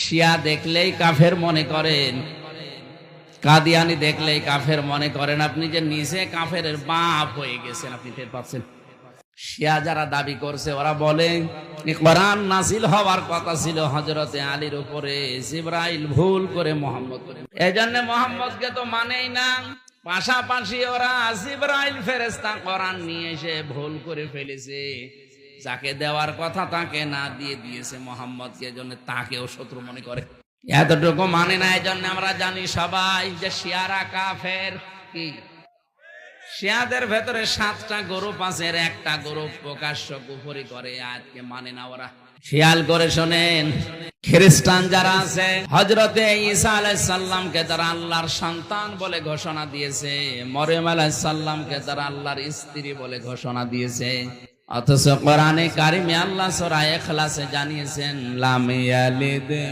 শিয়া দেখলেই কাফের মনে করেন। কাদিয়ানি দেখলেই কাফের মনে করেন। আপনি যে নিজে কাফের বাপ হয়ে গেছেন, আপনি টের পাচ্ছেন। শিয়া যারা দাবি করছে, ওরা বলে কোরআন নাসিল হওয়ার কথা ছিল হজরতে আলীর উপরে। জিব্রাইল ভুল করে মোহাম্মদ এই জন্য মোহাম্মদকে তো মানেই না। পাশাপাশি ওরা জিব্রাইল ফেরেস্তা কোরআন নিয়ে এসে ভুল করে ফেলেছে। যাকে দেওয়ার কথা তাকে না দিয়ে দিয়েছে মোহাম্মদকে জন্য তাকেও শত্রু মনে করে। এতটুকু মানে না এই জন্য আমরা জানি সবাই যে শিয়ারা কাফের। কি? শিয়াদের ভেতরে সাতটা গ্রুপ আছে একটা গ্রুপ প্রকাশ্য কুফরি করে, আজকে মানে না ওরা। শিয়াল করে শোনেন, খ্রিস্টান যারা আছে হজরতে ঈসা আলাইসাল্লামকে তারা আল্লাহর সন্তান বলে ঘোষণা দিয়েছে, মরিয়ম আলাইসাল্লামকে তারা আল্লাহর স্ত্রী বলে ঘোষণা দিয়েছে। অথচ কোরআনে কারিমে আল্লাহ সূরা ইখলাসে জানিয়েছেন লাম ইয়ালিদ